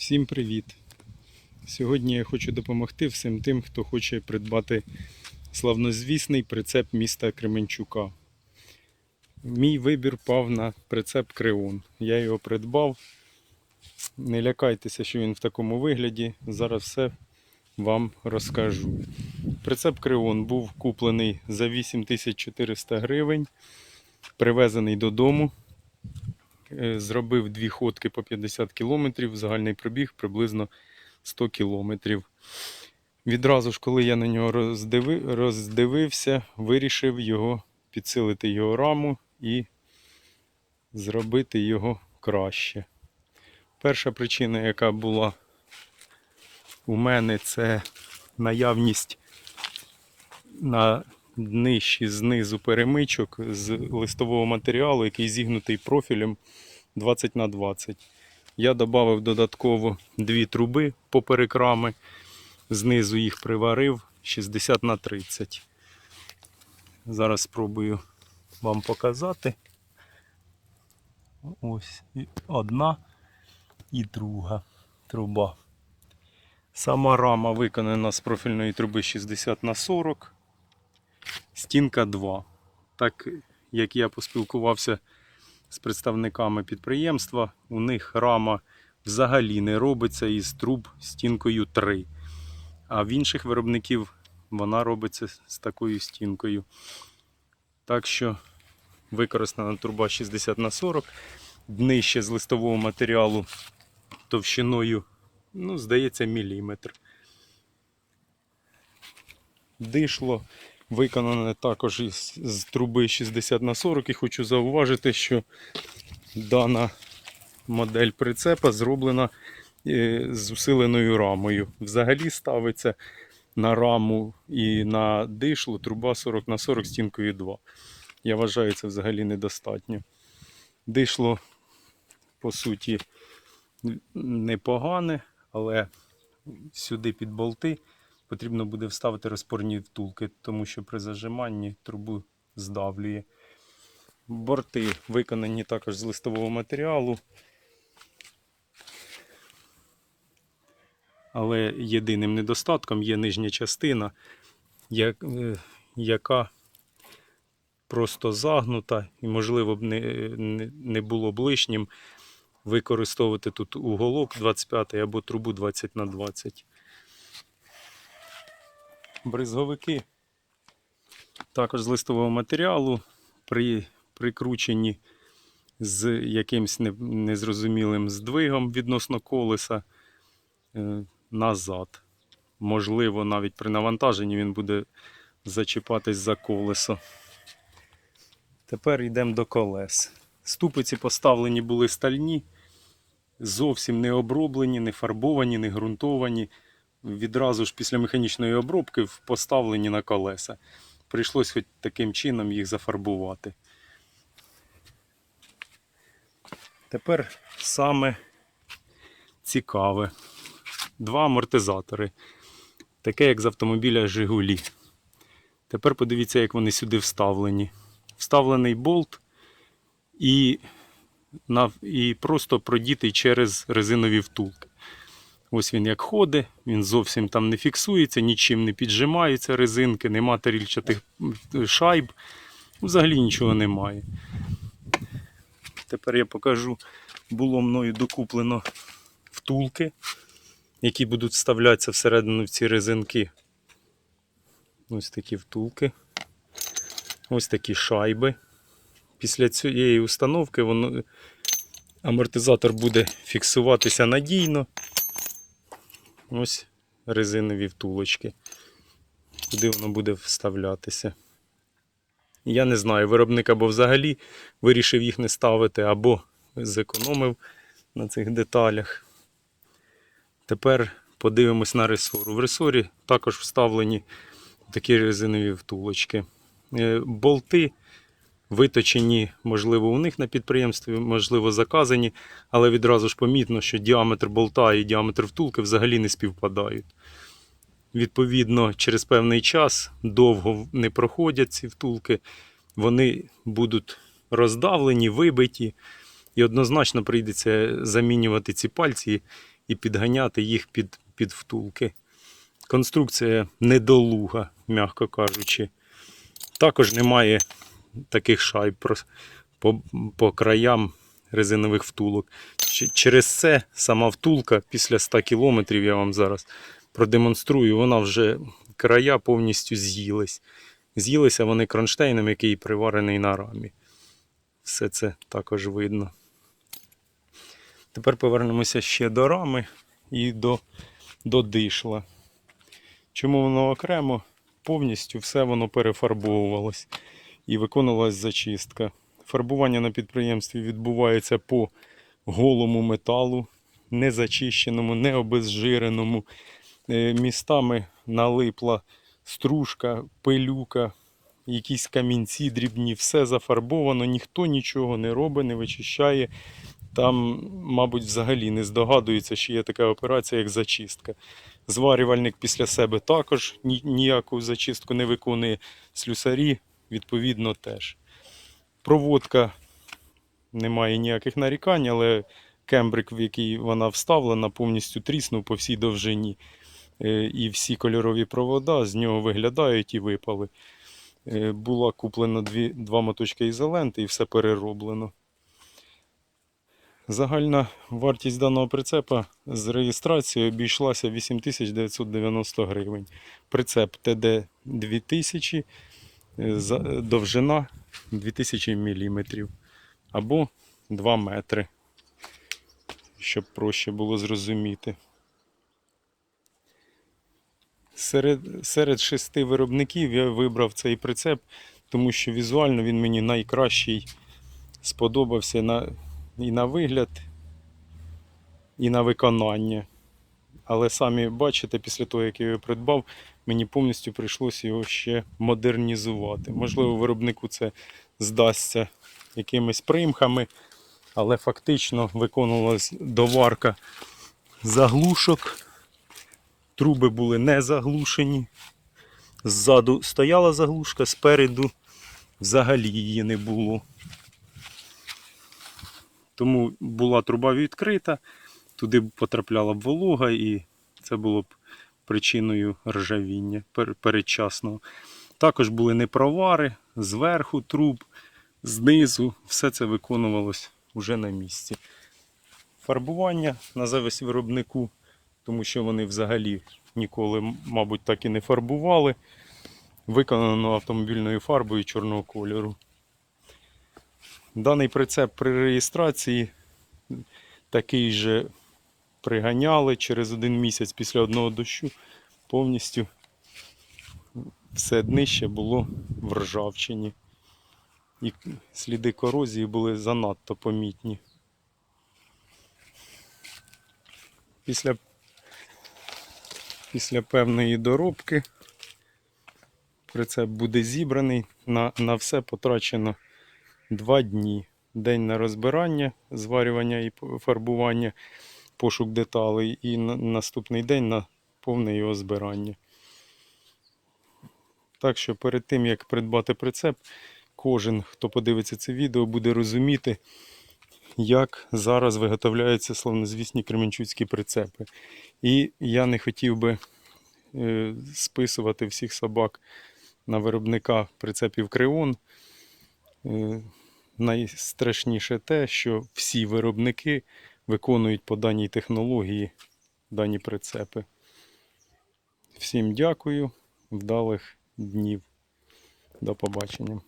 Всім привіт! Сьогодні я хочу допомогти всім тим, хто хоче придбати славнозвісний прицеп міста Кременчука. Мій вибір пав на прицеп Креон. Я його придбав. Не лякайтеся, що він в такому вигляді. Зараз все вам розкажу. Прицеп Креон був куплений за 8400 гривень, привезений додому. Е, Зробив дві ходки по 50 кілометрів, загальний пробіг приблизно 100 кілометрів. Відразу ж, коли я на нього роздиви, роздивився, вирішив його підсилити його раму і зробити його краще. Перша причина, яка була у мене, це наявність на нижчі знизу перемичок з листового матеріалу, який зігнутий профілем 20 на 20. Я додав додатково дві труби поперек рами, знизу їх приварив 60 на 30. Зараз спробую вам показати. Ось одна і друга труба. Сама рама виконана з профільної труби 60 на 40 стінка 2. Так як я поспілкувався з представниками підприємства, у них рама взагалі не робиться із труб стінкою 3. А в інших виробників вона робиться з такою стінкою. Так що використана труба 60 на 40 днище з листового матеріалу товщиною, ну, здається, міліметр. Дишло виконане також із, з труби 60 на 40 і хочу зауважити, що дана модель прицепа зроблена е, з усиленою рамою. Взагалі ставиться на раму і на дишло труба 40 на 40 стінкою 2. Я вважаю, це взагалі недостатньо. Дишло, по суті, непогане, але сюди під болти потрібно буде вставити розпорні втулки, тому що при зажиманні трубу здавлює. Борти виконані також з листового матеріалу. Але єдиним недостатком є нижня частина, е, яка просто загнута, і, можливо, б не, було б лишнім використовувати тут уголок 25 або трубу 20 на 20 бризговики також з листового матеріалу, при, прикручені з якимсь незрозумілим здвигом відносно колеса е, назад. Можливо, навіть при навантаженні він буде зачіпатись за колесо. Тепер йдемо до колес. Ступиці поставлені були стальні, зовсім не оброблені, не фарбовані, не ґрунтовані відразу ж після механічної обробки поставлені на колеса. Прийшлось хоч таким чином їх зафарбувати. Тепер саме цікаве. Два амортизатори. Таке, як з автомобіля Жигулі. Тепер подивіться, як вони сюди вставлені. Вставлений болт і, і просто продітий через резинові втулки. Ось він як ходить, він зовсім там не фіксується, нічим не піджимаються резинки, нема тарільчатих шайб. Взагалі нічого немає. Тепер я покажу, було мною докуплено втулки, які будуть вставлятися всередину в ці резинки. Ось такі втулки. Ось такі шайби. Після цієї установки воно, амортизатор буде фіксуватися надійно. Ось резинові втулочки. Куди воно буде вставлятися. Я не знаю, виробник або взагалі вирішив їх не ставити, або зекономив на цих деталях. Тепер подивимось на ресор. В ресорі також вставлені такі резинові втулочки. Е, Болти виточені, можливо, у них на підприємстві, можливо, заказані, але відразу ж помітно, що діаметр болта і діаметр втулки взагалі не співпадають. Відповідно, через певний час довго не проходять ці втулки, вони будуть роздавлені, вибиті, і однозначно прийдеться замінювати ці пальці і підганяти їх під, під втулки. Конструкція недолуга, м'яко кажучи. Також немає таких шайб по, по краям резинових втулок. Через це сама втулка після 100 кілометрів, я вам зараз продемонструю, вона вже края повністю з'їлись. З'їлися вони кронштейном, який приварений на рамі. Все це також видно. Тепер повернемося ще до рами і до, до дишла. Чому воно окремо? Повністю все воно перефарбовувалось і виконувалась зачистка. Фарбування на підприємстві відбувається по голому металу, не зачищеному, не обезжиреному. Е, Містами налипла стружка, пилюка, якісь камінці дрібні, все зафарбовано, ніхто нічого не робить, не вичищає. Там, мабуть, взагалі не здогадується, що є така операція, як зачистка. Зварювальник після себе також ніяку зачистку не виконує. Слюсарі, відповідно, теж. Проводка немає ніяких нарікань, але кембрик, в який вона вставлена, повністю тріснув по всій довжині. Е, І всі кольорові провода з нього виглядають і випали. Е, Була куплена дві, два моточки ізоленти і все перероблено. Загальна вартість даного прицепа з реєстрацією обійшлася 8990 гривень. Прицеп ТД 2000, е, за- е, довжина 2000 мм або 2 метри, щоб проще було зрозуміти. Серед, серед шести виробників я вибрав цей прицеп, тому що візуально він мені найкращий сподобався на, і на вигляд, і на виконання. Але самі бачите, після того, як я його придбав, мені повністю прийшлося його ще модернізувати. Можливо, виробнику це здасться якимись примхами, але фактично виконувалась доварка заглушок. Труби були не заглушені. Ззаду стояла заглушка, спереду взагалі її не було. Тому була труба відкрита, туди потрапляла б волога, і це було б причиною ржавіння передчасного. Також були непровари зверху труб, знизу, все це виконувалось уже на місці. Фарбування на зависть виробнику, тому що вони взагалі ніколи, мабуть, так і не фарбували. Виконано автомобільною фарбою чорного кольору. Даний прицеп при реєстрації такий же приганяли через один місяць після одного дощу. Повністю все днище було в ржавчині. І сліди корозії були занадто помітні. Після, після певної доробки прицеп буде зібраний. На, на все потрачено два дні. День на розбирання, зварювання і фарбування, пошук деталей, і на, наступний день на повне його збирання. Так що перед тим, як придбати прицеп, кожен, хто подивиться це відео, буде розуміти, як зараз виготовляються славнозвісні кременчуцькі прицепи. І я не хотів би е, списувати всіх собак на виробника прицепів Креон. Е, найстрашніше те, що всі виробники виконують по даній технології дані прицепи. Всім дякую, вдалих днів. До побачення.